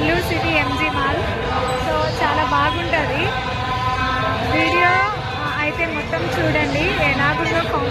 Nellore city MG mall. So చాలా బాగుంటుంది. Video అయితే మొత్తం చూడండి. ఎలాగుందో కామెంట్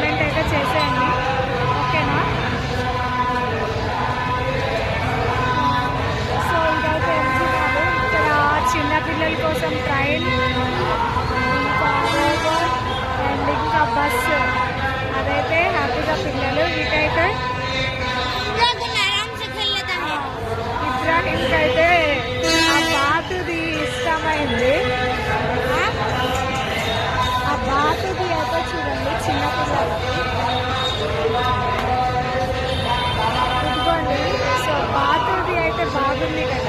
అయితే బాగుంది కదా సో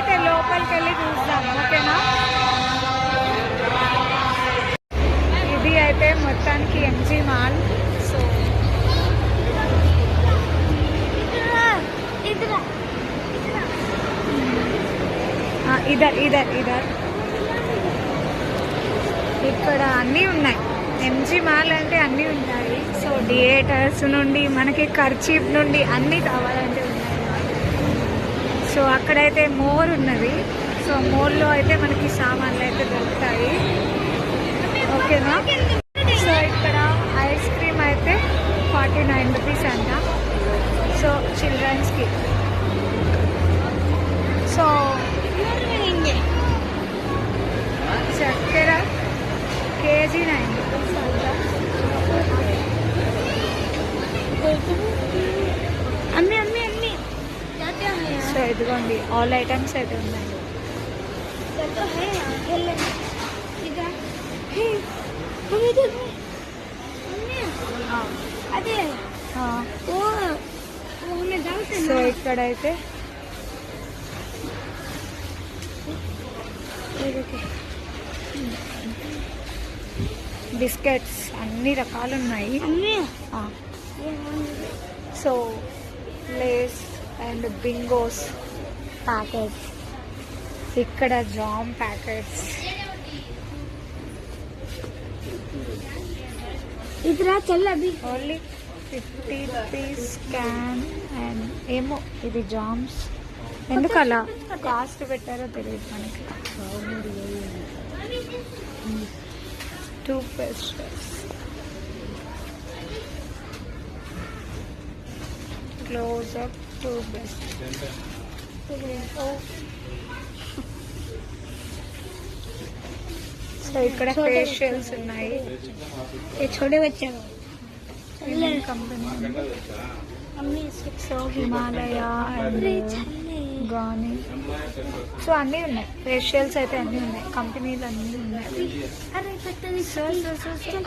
అయితే లోపలికి వెళ్ళి చూస్తాం ఓకేనా? ఇది అయితే మొత్తానికి ఎంజీ మాల్. ఇదర్ ఇదర్ ఇదర్. ఇక్కడ అన్నీ ఉన్నాయి. ఎంజీ మాల్ అంటే అన్నీ ఉంటాయి. సో థియేటర్స్ నుండి మనకి ఖర్చీఫ్ నుండి అన్నీ కావాలండి. సో అక్కడైతే మోర్ ఉన్నది. సో మోర్లో అయితే మనకి సామాన్లు అయితే దొరుకుతాయి. ఓకేనా? సో ఇక్కడ ఐస్ క్రీమ్ అయితే ఫార్టీ నైన్ రూపీస్ అంట. సో చిల్డ్రన్స్కి. సో చక్కెర కేజీ నైన్. ఇదిగోండి ఆల్ ఐటమ్స్ అయితే ఉన్నాయండి సో ఇక్కడైతే బిస్కెట్స్ అన్ని రకాలు ఉన్నాయి so Lays and Bingos packets. ఇక్కడ జామ్ ప్యాకెట్స్. ఇదిరా చల్లది only fifty rupees can and ఏమో ఇది జామ్స్. ఎందుకు అలా కాస్ట్ పెట్టారో తెలియదు మనకి. Toothpaste close up to best. So ఇక్కడ ఫేషియల్స్ ఉన్నాయి చూడే వచ్చాము కంపెనీ సో హిమాలయ గానీ సో అన్నీ ఉన్నాయి ఫేషియల్స్ అయితే అన్నీ ఉన్నాయి కంపెనీలు అన్నీ ఉన్నాయి సో సో సో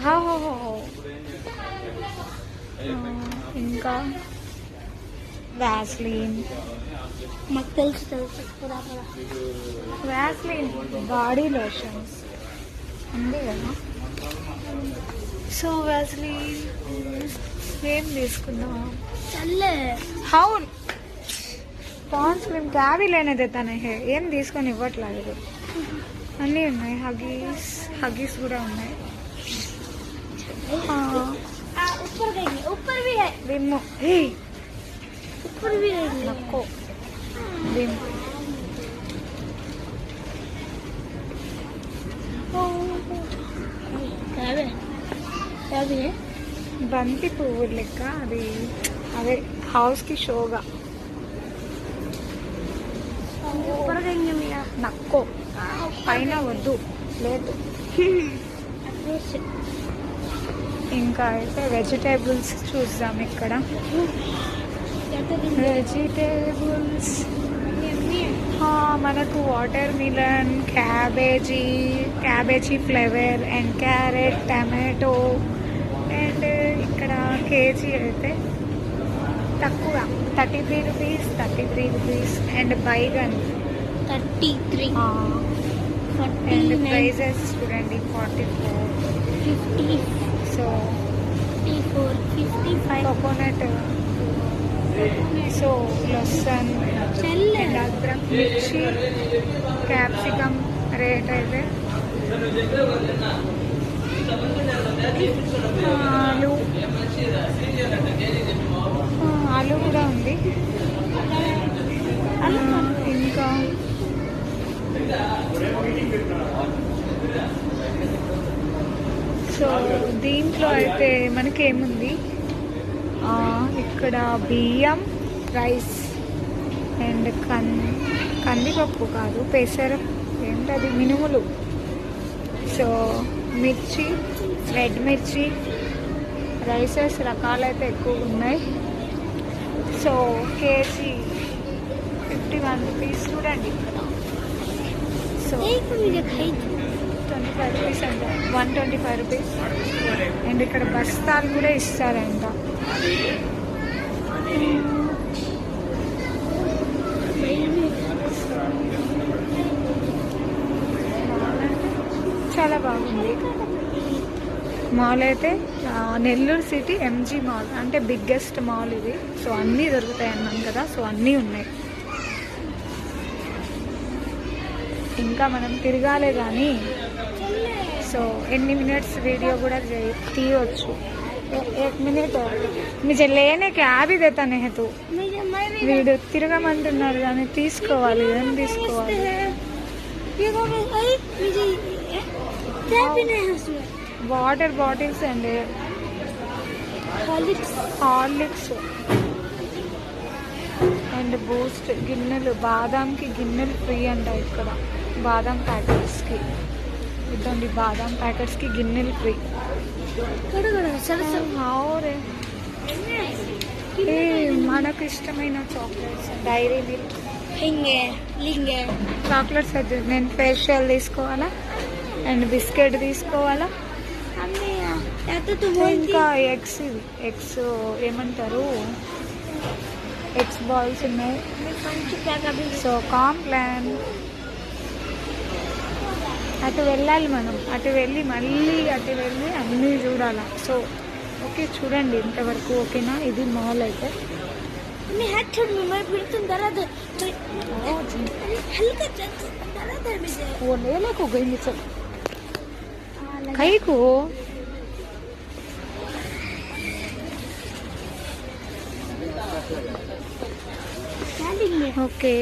ఇంకా వ్యాస్లీన్ मक्कल से पूरा पूरा వ్యాస్లీన్ బాడీ లోషన్స్ ఉంది కదా సో వ్యాస్లీన్ ఏం తీసుకుందాం चल హౌ పాన్స్ మేము క్యాబీ లేనే దేతానే హే ఏం తీసుకొని ఇవ్వట్లేదు అన్నీ ఉన్నాయి హగీస్ హగీస్ కూడా ఉన్నాయి ఆ, आ, ऊपर देंगे ऊपर भी है Vim Super bilis. Nako. Bim. బంతి పువ్వులు లెక్క అది అదే హౌస్కి షోగా నక్కో పైన వద్దు లేదు ఇంకా అయితే వెజిటేబుల్స్ చూద్దాం ఇక్కడ వెజిటేబుల్స్ మనకు water melon cabbage cabbage flavour and carrot tomato and ఇక్కడ కేజీ అయితే తక్కువ. Thirty three rupees thirty three rupees and Baingan thirty three and prices చూడండి forty four fifty so fifty four fifty five coconut so లసన్ అద్రక్ మిర్చి capsicum rate అయితే. ఆలు. ఆలు కూడా ఉంది. ఇంకా సో దీంట్లో అయితే మనకి ఏముంది ఆ, ఇక్కడ బియ్యం రైస్ అండ్ కన్ కందిపప్పు కాదు పెసర ఏంటది? మినుములు. సో మిర్చి రెడ్ మిర్చి రైసెస్ రకాలైతే ఎక్కువ ఉన్నాయి. So KG fifty one rupees చూడండి ఇక్కడ. సో ట్వంటీ ఫైవ్ రూపీస్ అంట. One twenty five rupees and ఇక్కడ బస్తాలు కూడా ఇస్తారంట. చాలా బాగుంది. మాల్ అయితే నెల్లూరు సిటీ ఎంజీ మాల్ అంటే బిగ్గెస్ట్ మాల్ ఇది. సో అన్నీ దొరుకుతాయి అన్నాం కదా. సో అన్నీ ఉన్నాయి. ఇంకా మనం తిరగాలే కానీ సో ఎన్ని మినిట్స్ వీడియో కూడా తీయొచ్చు. ఎక్ మినిట్ మీ लेने క్యాబ్ ఇదే भी వీడు తిరగమంటున్నారు కానీ తీసుకోవాలి ఏం తీసుకోవాలి? వాటర్ బాటిల్స్ అండి. హార్లిక్స్. అండ్ బూస్ట్ గిన్నెలు బాదాంకి గిన్నెలు ఫ్రీ అంట ఇక్కడ. బాదం ప్యాకెట్స్కి. ఇద్దండి బాదం ప్యాకెట్స్కి గిన్నెలు ఫ్రీ. ఆవరే. మనకు ఇష్టమైన చాక్లెట్స్. Dairy Milk. హింగే లింగే. చాక్లెట్స్ అది నేను ఫేషియల్ తీసుకోవాలా? అండ్ బిస్కెట్ తీసుకోవాలా? ఇంకా ఎగ్స్ ఇవి. ఎగ్స్ ఏమంటారు? ఎగ్స్ బాల్స్ ఉన్నాయి. So Complan. అటు వెళ్ళాలి మనం అటు వెళ్ళి మళ్ళీ అటు వెళ్ళి అన్నీ చూడాలా సో ఓకే చూడండి ఇంతవరకు ఓకేనా ఇది మాల్ అయితే मैं हाथ छोड़ दूं मैं फिर तुम दर्द मैं- अरे हल्का दर्द दर्द है मुझे वो ले ले को गई मुझसे कहीं को क्या लेंगे ఓకే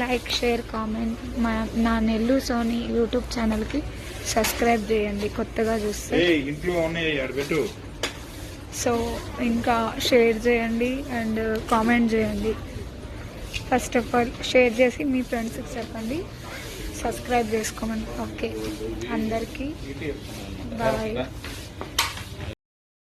లైక్ షేర్ కామెంట్ మా నా నెల్లు సోని యూట్యూబ్ ఛానల్కి సబ్స్క్రైబ్ చేయండి కొత్తగా చూస్తే. సో ఇంకా షేర్ చేయండి అండ్ కామెంట్ చేయండి. ఫస్ట్ ఆఫ్ ఆల్ షేర్ చేసి మీ ఫ్రెండ్స్కి చెప్పండి. సబ్స్క్రైబ్ చేసుకోమని. ఓకే అందరికీ బాయ్.